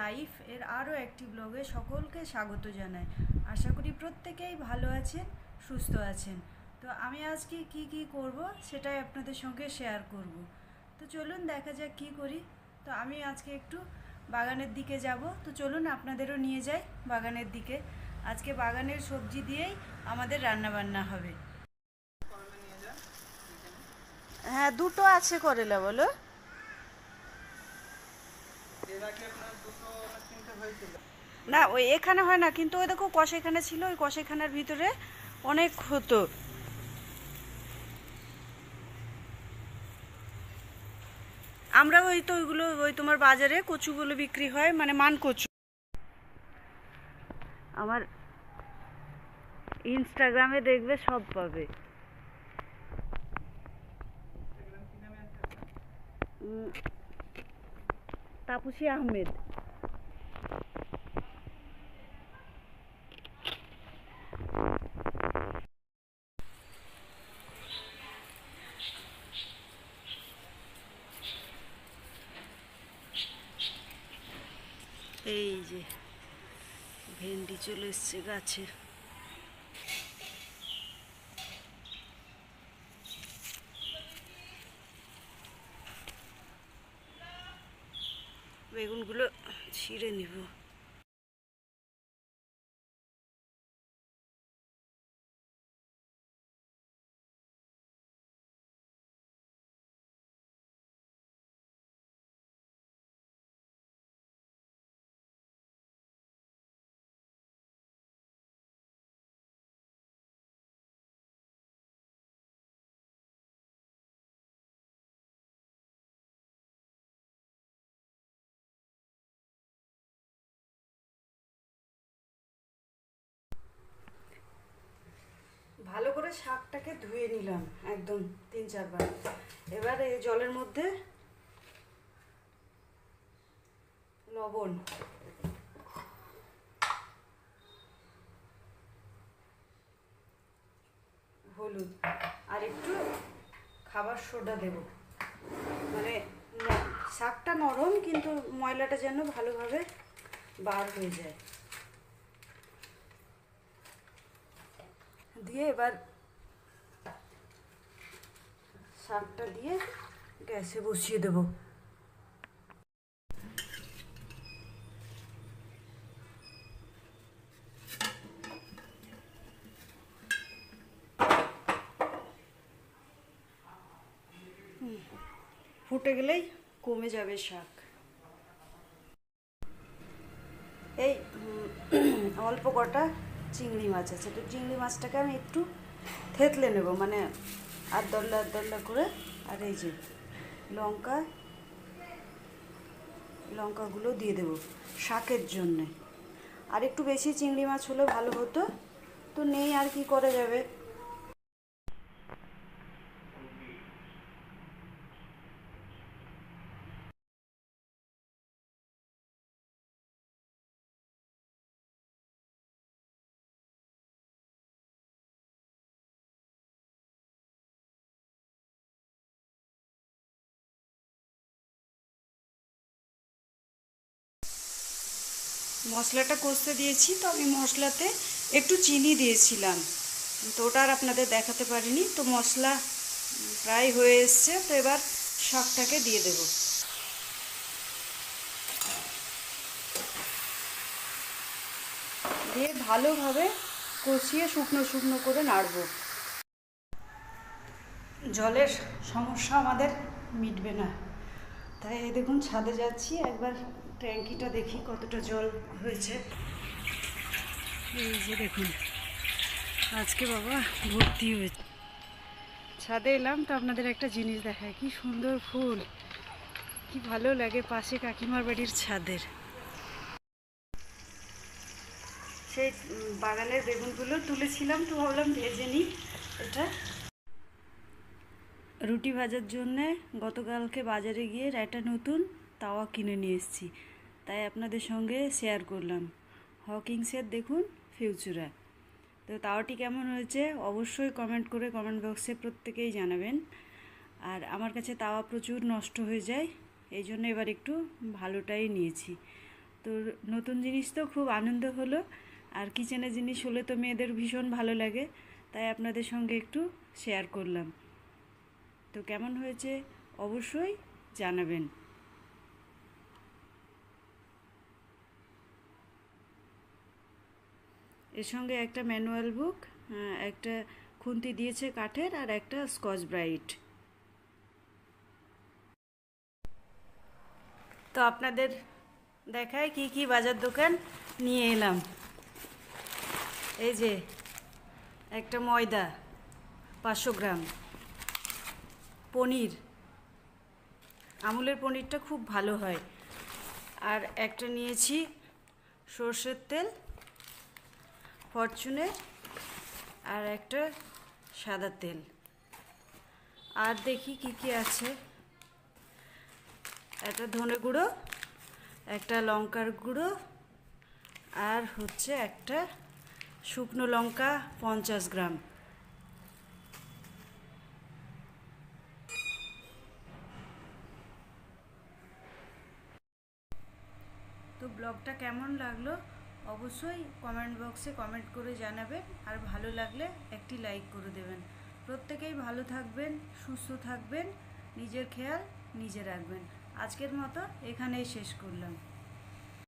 Life এর আরও একটি ব্লগে সকলকে স্বাগত জানাই। আশা করি প্রত্যেকেই ভালো আছেন সুস্থ আছেন। তো আমি আজকে কি কি করব সেটাই আপনাদের সঙ্গে শেয়ার করব। তো চলুন দেখা যাক কি করি। তো আমি আজকে একটু বাগানের দিকে যাব। তো চলুন আপনাদেরও নিয়ে যাই বাগানের দিকে। আজকে বাগানের সবজি দিয়েই আমাদের রান্না বান্না হবে হ্যাঁ দুটো আছে করেলা বলো। না ওই এখানে হয় না কিন্তু ওই দেখো কষাইখানা ছিল ওই কষাইখানার ভিতরে অনেক হতো। আমরা ওই তো ওইগুলো ওই তোমার বাজারে কচুগুলো বিক্রি হয় মানে মান কচু। আমার ইনস্টাগ্রামে দেখবে সব পাবে। উম, তাপসী আহমেদ। এই যে ভেন্ডি চলে এসছে গাছে বেগুনগুলো ছিঁড়ে নিব। শাকটাকে ধুয়ে নিলাম একদম তিন চারবার। এবার এই জলের মধ্যে লবণ। হলুদ। আর একটু খাবার সোডা দেব। মানে শাকটা নরম কিন্তু ময়লাটা যেন ভালোভাবে বার হয়ে যায়। দিয়ে এবার শাকটা দিয়ে গ্যাসে বসিয়ে দেবো। ফুটে গেলেই কমে যাবে শাক। এই অল্প কটা চিংড়ি মাছ আছে। তো চিংড়ি মাছটাকে আমি একটু থেতলে নেব। মানে আর দল্লা দল্লা করে, আর এই যে লঙ্কা, লঙ্কাগুলো দিয়ে দেব শাকের জন্যে। আর একটু বেশি চিংড়ি মাছ হলে ভালো হতো। তো নেই আর কি করা যাবে? মশলাটা কষতে দিয়েছি, তো আমি মশলাতে একটু চিনি দিয়েছিলাম। তো ওটা আর আপনাদের দেখাতে পারিনি, তো মশলা প্রায় হয়ে এসছে, তো এবার শাকটাকে দিয়ে দেব। দিয়ে ভালোভাবে কষিয়ে শুকনো শুকনো করে নাড়ব। জলের সমস্যা আমাদের মিটবে না। তাই দেখুন, ছাদে যাচ্ছি, একবার ট্যাঙ্কিটা দেখি কতটা জল হয়েছে। এই যে দেখুন আজকে বাবা ভর্তি হয়েছে। ছাদে এলাম তো আপনাদের একটা জিনিস দেখায় কি সুন্দর ফুল কি ভালো লাগে পাশে কাকিমার বাড়ির ছাদের। সেই বাগানের বেগুনগুলো তুলেছিলাম তো ভাবলাম ভেজে নিই এটা। রুটি ভাজার জন্যে গতকালকে বাজারে গিয়ে একটা নতুন তাওয়া কিনে নিয়ে এসেছি। তাই আপনাদের সঙ্গে শেয়ার করলাম। হকিংসের দেখুন ফিউচুরা তো তাওয়াটি কেমন হয়েছে অবশ্যই কমেন্ট করে কমেন্ট বক্সে প্রত্যেকেই জানাবেন। আর আমার কাছে তাওয়া প্রচুর নষ্ট হয়ে যায়, এই জন্য এবার একটু ভালোটাই নিয়েছি। তো নতুন জিনিস তো খুব আনন্দ হলো, আর কিচেনের জিনিস হলে তো মেয়েদের ভীষণ ভালো লাগে, তাই আপনাদের সঙ্গে একটু শেয়ার করলাম। তো কেমন হয়েছে অবশ্যই জানাবেন। এর সঙ্গে একটা ম্যানুয়াল বুক একটা খুন্তি দিয়েছে কাঠের আর একটা স্কচ ব্রাইট। তো আপনাদের দেখায় কি কি বাজার দোকান নিয়ে এলাম। এই যে একটা ময়দা পাঁচশো গ্রাম, পনির। আমুলের পনিরটা খুব ভালো হয়। আর একটা নিয়েছি সর্ষের তেল ফরচুনের আর একটা সাদা তেল। আর দেখি কি কি আছে। একটা ধনে গুঁড়ো, একটা লঙ্কার গুঁড়ো, আর হচ্ছে একটা শুকনো লঙ্কা পঞ্চাশ গ্রাম। তো ব্লগটা কেমন লাগল? অবশ্যই কমেন্ট বক্সে কমেন্ট করে জানাবেন, আর ভালো লাগলে একটি লাইক করে দেবেন। প্রত্যেকেই ভালো থাকবেন, সুস্থ থাকবেন, নিজের খেয়াল নিজে রাখবেন। আজকের মতো এখানেই শেষ করলাম।